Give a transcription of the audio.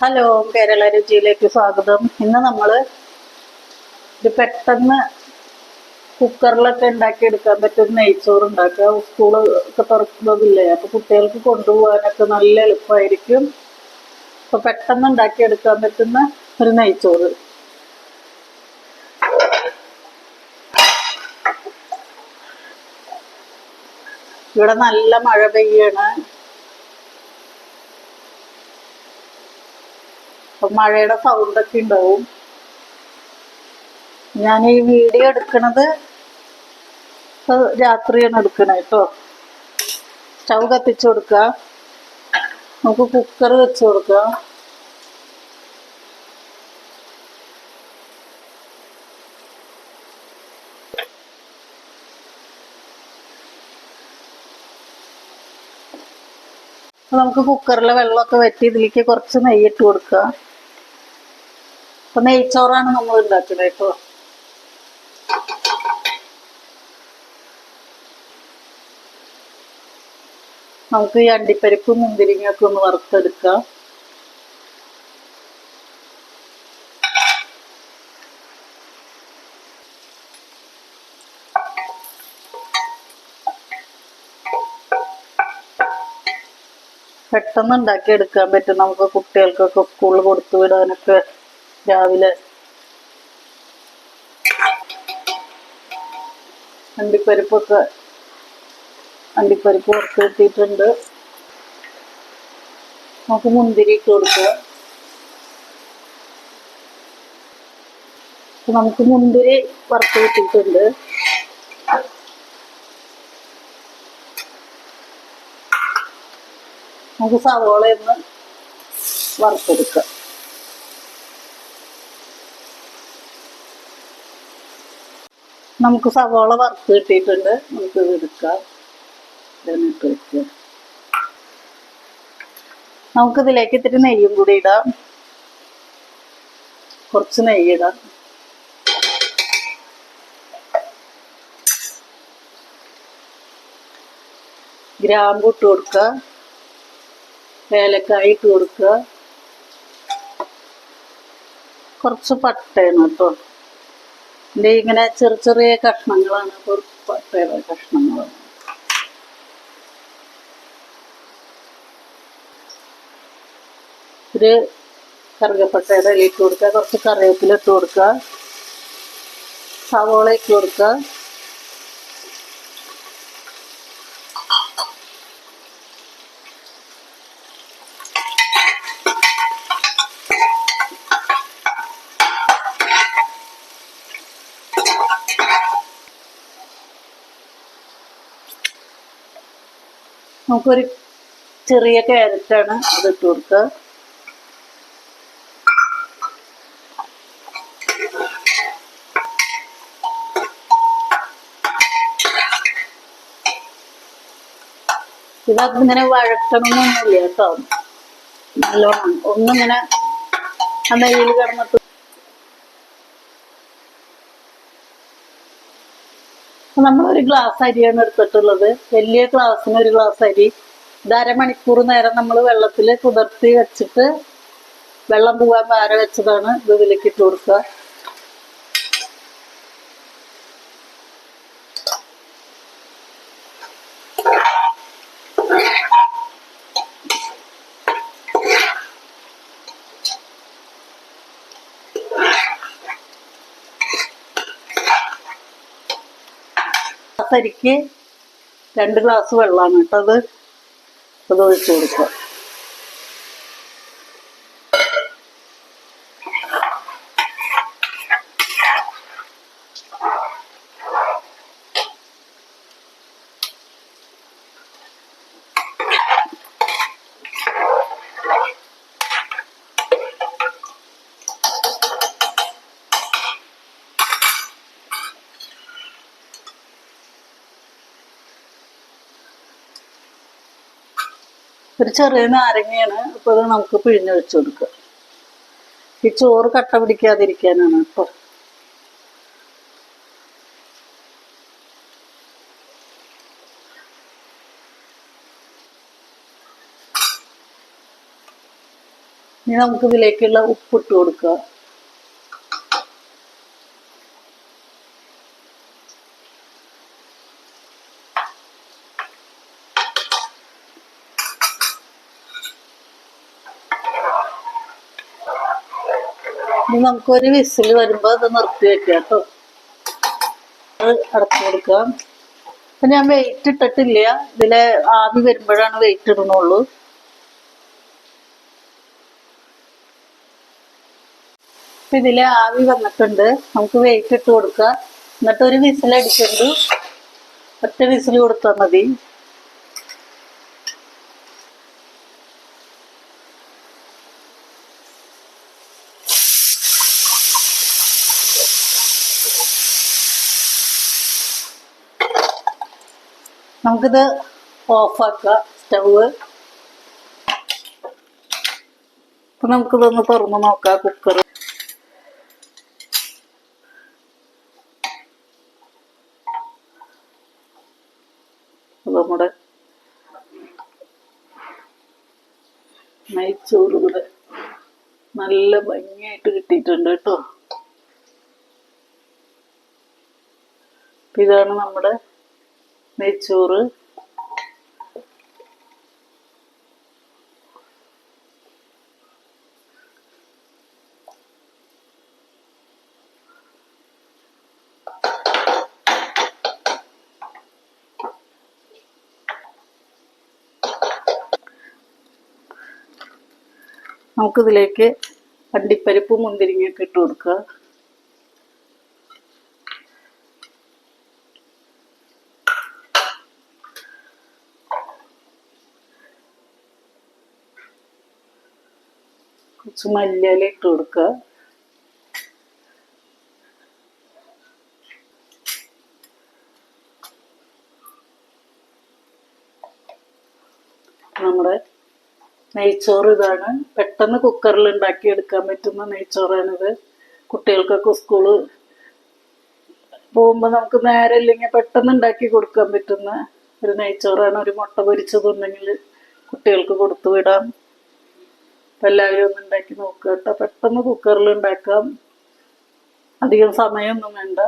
Hello Kerala രുചിയിലേക്ക് സ്വാഗതം. ഇന്ന് നമ്മൾ ഇത് പെട്ടെന്ന് കുക്കറിലൊക്കെ ഉണ്ടാക്കിയെടുക്കാൻ പറ്റുന്ന നെയ്ച്ചോറ് ഉണ്ടാക്കുക. സ്കൂൾ ഒക്കെ തുറക്കുന്നതില്ലേ അപ്പൊ കുട്ടികൾക്ക് കൊണ്ടുപോകാനൊക്കെ നല്ല എളുപ്പമായിരിക്കും അപ്പൊ പെട്ടെന്ന് ഉണ്ടാക്കിയെടുക്കാൻ പറ്റുന്ന ഒരു നെയ്ച്ചോറ്. ഇവിടെ നല്ല മഴ പെയ്യാണ്. അപ്പൊ മഴയുടെ സൗണ്ട് ഒക്കെ ഉണ്ടാവും. ഞാൻ ഈ വീഡിയോ എടുക്കണത് രാത്രിയാണ് എടുക്കണത് കേട്ടോ. സ്റ്റൗ കത്തിച്ചു കൊടുക്കുക. നമുക്ക് കുക്കർ വെച്ച് കൊടുക്കാം നമുക്ക് കുക്കറിലെ വെള്ളമൊക്കെ വറ്റി ഇതിലേക്ക് കുറച്ച് നെയ്യ് ഇട്ട് കൊടുക്കുക. അപ്പൊ നെയ്ച്ചോറാണ് നമ്മൾ ഉണ്ടാക്കുന്നത് കേട്ടോ. നമുക്ക് ഈ അണ്ടിപ്പരിപ്പ് മുന്തിരിങ്ങയൊക്കെ ഒന്ന് വറുത്തെടുക്കാം. പെട്ടെന്ന് ഉണ്ടാക്കി എടുക്കാൻ പറ്റും. നമുക്ക് കുട്ടികൾക്കൊക്കെ സ്കൂളിൽ കൊടുത്തു വിടാനൊക്കെ രാവിലെ. അണ്ടിപ്പരിപ്പൊക്കെ അണ്ടിപ്പരിപ്പ് വറുത്ത് കിട്ടിയിട്ടുണ്ട്. നമുക്ക് മുന്തിരി ഇട്ട് കൊടുക്കുക നമുക്ക് മുന്തിരി വറുത്ത് കിട്ടിയിട്ടുണ്ട്. നമുക്ക് സവോള ഒന്ന് വറുത്തെടുക്കാം. നമുക്ക് സവോള വറുത്ത് കിട്ടിയിട്ടുണ്ട്. നമുക്ക് എടുക്കാം. നമുക്ക് ഇതിലേക്ക് ഇത്തിരി നെയ്യും കൂടി ഇടാം. കുറച്ച് നെയ്യ് ഇടാം. ഗ്രാമ്പു ഇട്ട് കൊടുക്കുക. ഏലക്കായ ഇട്ട് കൊടുക്കുക. കുറച്ച് പട്ടയാണ് കേട്ടോ. ഇതിന്റെ ഇങ്ങനെ ചെറിയ ചെറിയ കഷ്ണങ്ങളാണ്. അപ്പോൾ പട്ടയുടെ കഷ്ണങ്ങളാണ് ഒരു കറുകപ്പട്ടയുടെ ഇല ഇട്ട് കൊടുക്കുക. കുറച്ച് കറിവേപ്പില ഇട്ട് കൊടുക്കുക. സവോള ഇട്ട് കൊടുക്കുക. നമുക്കൊരു ചെറിയ ക്യാരറ്റാണ് അത് ഇട്ട് കൊടുക്കുക. ഇതങ്ങനെ വഴക്കണമെന്നൊന്നുമില്ല കേട്ടോ. നല്ലോണം. ഒന്നിങ്ങനെ ആ നെയ്യിൽ കിടന്നിട്ട് നമ്മളൊരു ഗ്ലാസ് അരിയാണ് എടുത്തിട്ടുള്ളത്. വലിയ ഗ്ലാസ്സിന് ഒരു ഗ്ലാസ് അരി. ഇത് അരമണിക്കൂർ നേരം നമ്മൾ വെള്ളത്തിൽ കുതിർത്തി വെച്ചിട്ട് വെള്ളം പോകാൻ വേറെ വെച്ചതാണ്. ഇത് ഇതിലേക്ക് ഇട്ട് കൊടുക്കുക. ഗ്ലാസ് അരിക്ക് രണ്ട് ഗ്ലാസ് വെള്ളമാണ് കേട്ടോ അത്. അത് ഒഴിച്ചു കൊടുക്കുക. ഒരു ചെറിയ നാരങ്ങയാണ്. അപ്പോൾ അത് നമുക്ക് പിഴിഞ്ഞ് വെച്ച് കൊടുക്കുക. ഈ ചോറ് കട്ട പിടിക്കാതിരിക്കാനാണ് കേട്ടോ. ഇനി നമുക്ക് ഇതിലേക്കുള്ള ഉപ്പിട്ട് കൊടുക്കുക. ഇനി നമുക്കൊരു വിസിൽ വരുമ്പോൾ അത് നിർത്തി വെക്കുക കേട്ടോ. അത് അടച്ചു കൊടുക്കാം. അപ്പൊ ഞാൻ വെയിറ്റ് ഇട്ടിട്ടില്ല. ഇതിലെ ആവി വരുമ്പോഴാണ് വെയിറ്റ് അപ്പൊ ഇതിലെ ആവി വന്നിട്ടുണ്ട്. നമുക്ക് വെയിറ്റ് ഇട്ട് കൊടുക്കുക എന്നിട്ട് ഒരു വിസിൽ അടിച്ചിട്ട് ഒറ്റ വിസിൽ കൊടുത്താൽ മതി. നമുക്കിത് ഓഫാക്കുക സ്റ്റവ്. അപ്പൊ നമുക്കിതൊന്ന് തുറന്ന് നോക്കാം കുക്കർ നമ്മുടെ നെയ്ച്ചോറ് ഇവിടെ നല്ല ഭംഗിയായിട്ട് കിട്ടിയിട്ടുണ്ട് കേട്ടോ. ഇതാണ് നമ്മുടെ നെയ്ച്ചോറ്. നമുക്കിതിലേക്ക് അണ്ടിപ്പരിപ്പ് മുന്തിരിങ്ങയൊക്കെ ഇട്ട് കൊടുക്കുക. കുറച്ച് മല്ലിയില ഇട്ട് കൊടുക്കുക നമ്മുടെ നെയ്ച്ചോറ് ഇതാണ്. പെട്ടെന്ന് കുക്കറിൽ ഉണ്ടാക്കി എടുക്കാൻ പറ്റുന്ന നെയ്ച്ചോറാണിത്. കുട്ടികൾക്കൊക്കെ സ്കൂൾ പോകുമ്പോൾ നമുക്ക് നേരെ ഇല്ലെങ്കിൽ പെട്ടെന്ന് ഉണ്ടാക്കി കൊടുക്കാൻ പറ്റുന്ന ഒരു നെയ്ച്ചോറാണ്. ഒരു മുട്ട പൊരിച്ചതുണ്ടെങ്കിൽ കുട്ടികൾക്ക് കൊടുത്തു വിടാം. എല്ലാവരും ഒന്ന് ഉണ്ടാക്കി നോക്കുക കേട്ടോ. പെട്ടെന്ന് കുക്കറിൽ ഉണ്ടാക്കാം. അധികം സമയമൊന്നും വേണ്ട.